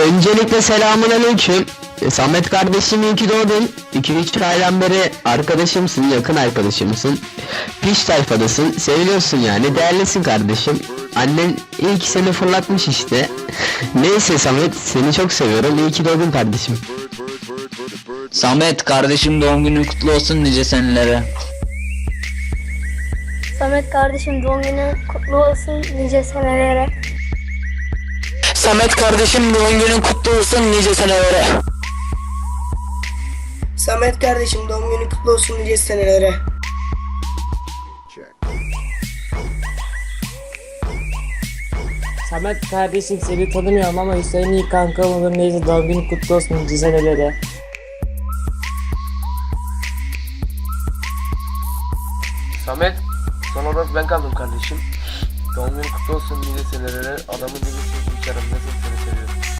Öncelikle selamun aleyküm. E, Samet kardeşim iyi ki doğdun. 2-3 aydan beri arkadaşımsın, yakın arkadaşımsın. Piş tayfadasın, seviyorsun yani, değerlisin kardeşim. Annen iyi ki seni fırlatmış işte. Neyse Samet, seni çok seviyorum. İyi ki doğdun kardeşim. Samet kardeşim doğum günün kutlu olsun nice senelere. Samet kardeşim doğum günün kutlu olsun nice senelere. Samet kardeşim doğum günün kutlu olsun nice senelere. Samet kardeşim doğum günü kutlu olsun nice senelere. Samet kardeşim seni tanımıyorum ama Hüseyin iyi kanka olur neyse doğum günün kutlu olsun nice senelere. Samet, son olarak ben kaldım kardeşim. Doğum günün kutlu olsun nice senelere. Adamın dili sözü içerim. Nasıl seni seviyorum.